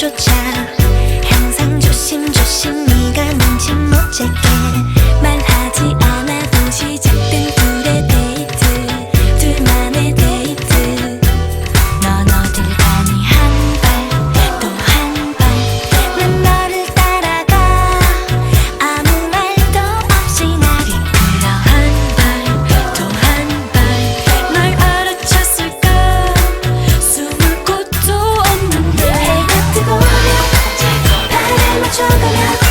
조차 항상 조심조심 네가 뭔지 못 찾게. chocolate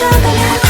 chocolate